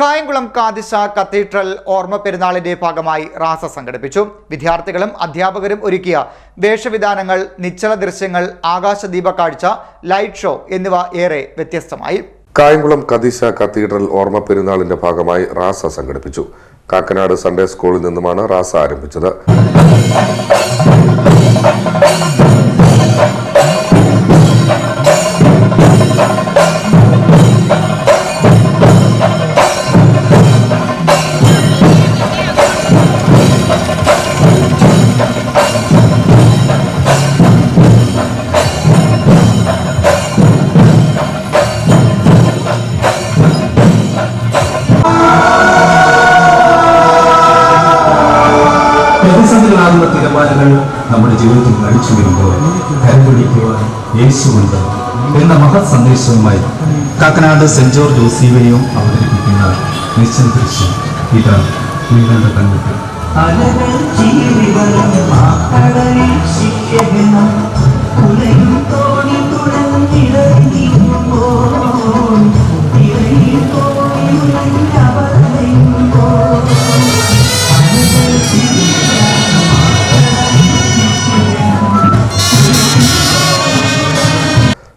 Kayamkulam കാതിശ cathedral ഓർമ്മ പെരുന്നാളിന്റെ ഭാഗമായി റാസ സംഘടിപ്പിച്ചു. വിദ്യാർത്ഥികളും അധ്യാപകരും ഒരുക്കിയ വേഷവിധാനങ്ങൾ നിശ്ചല ദൃശ്യങ്ങൾ ആകാശദീപ കാഴ്ച ലൈറ്റ് ഷോ എന്നിവ ഏറെ വ്യത്യസ്തമായി. കായംകുളം കതിശ കത്തീഡ്രൽ ഓർമ്മ പെരുന്നാളിന്റെ ഭാഗമായി റാസ സംഘടിപ്പിച്ചു. കാക്കനാട് സൺഡേ സ്കൂളിൽ നിന്നുമാണ് റാസ ആരംഭിച്ചത്. പ്രതിസന്ധികളാകുന്ന തീരുമാനങ്ങൾ നമ്മുടെ ജീവിതത്തിൽ കഴിച്ചു വരുമ്പോൾ കരുപിടിക്കുവാൻ യേശുണ്ട് എന്ന മഹത് സന്ദേശവുമായി കാക്കനാട് സെന്റ് ജോർജ് ജോസീവനെയും അവതരിപ്പിക്കുന്ന നിശ്ചല ദൃശ്യം ഇതാണ് നിങ്ങളുടെ ജീവിതം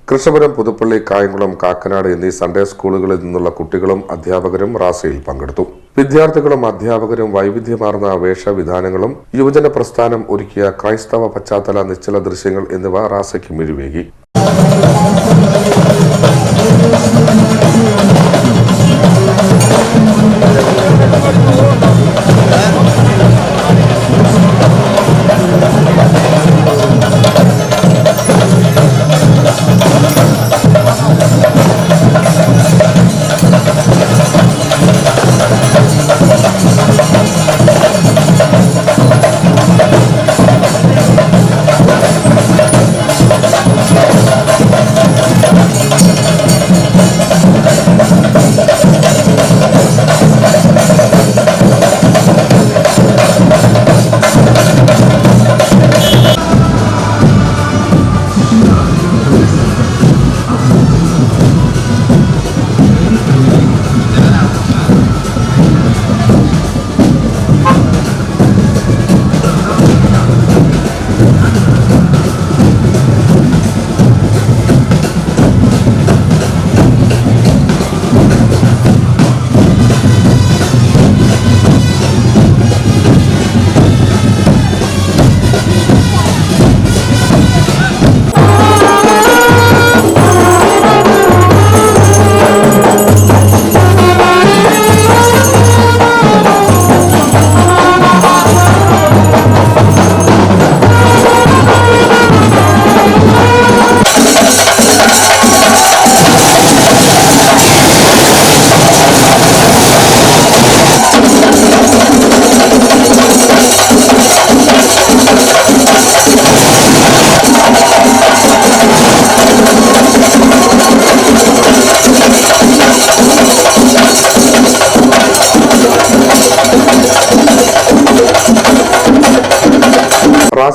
കൃഷ്ണപുരം പുതുപ്പള്ളി കായംകുളം കാക്കനാട് എന്നീ സൺഡേ സ്കൂളുകളിൽ നിന്നുള്ള കുട്ടികളും അധ്യാപകരും റാസയിൽ പങ്കെടുത്തു. വിദ്യാർത്ഥികളും അധ്യാപകരും വൈവിധ്യമാർന്ന വേഷവിധാനങ്ങളും യുവജന പ്രസ്ഥാനം ഒരുക്കിയ ക്രൈസ്തവ പശ്ചാത്തല നിശ്ചല ദൃശ്യങ്ങൾ എന്നിവ റാസയ്ക്ക് മിഴിവേകി.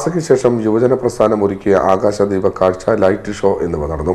റാസയ്ക്ക് ശേഷം യുവജന പ്രസ്ഥാനം ഒരുക്കിയ ആകാശദീപ കാഴ്ച ലൈറ്റ് ഷോ എന്നിവ നടന്നു.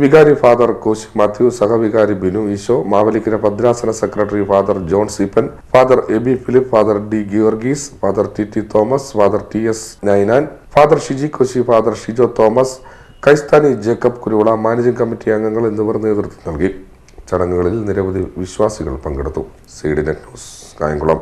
വികാരി ഫാദർ കോശ് മാത്യു സഹവികാരി ബിനു ഈശോ മാവലിക്കര ഭദ്രാസന secretary father John Seeppan father Aby Philip father D Giorgis father T T Thomas father T S Nainan father Shiji Koshy father Shijo Thomas കൈസ്ഥാനി Jacob Kuruvila managing committee അംഗങ്ങൾ എന്നിവർ നേതൃത്വം നൽകി. ചടങ്ങുകളിൽ നിരവധി വിശ്വാസികൾ പങ്കെടുത്തു. CDNet news Kayamkulam.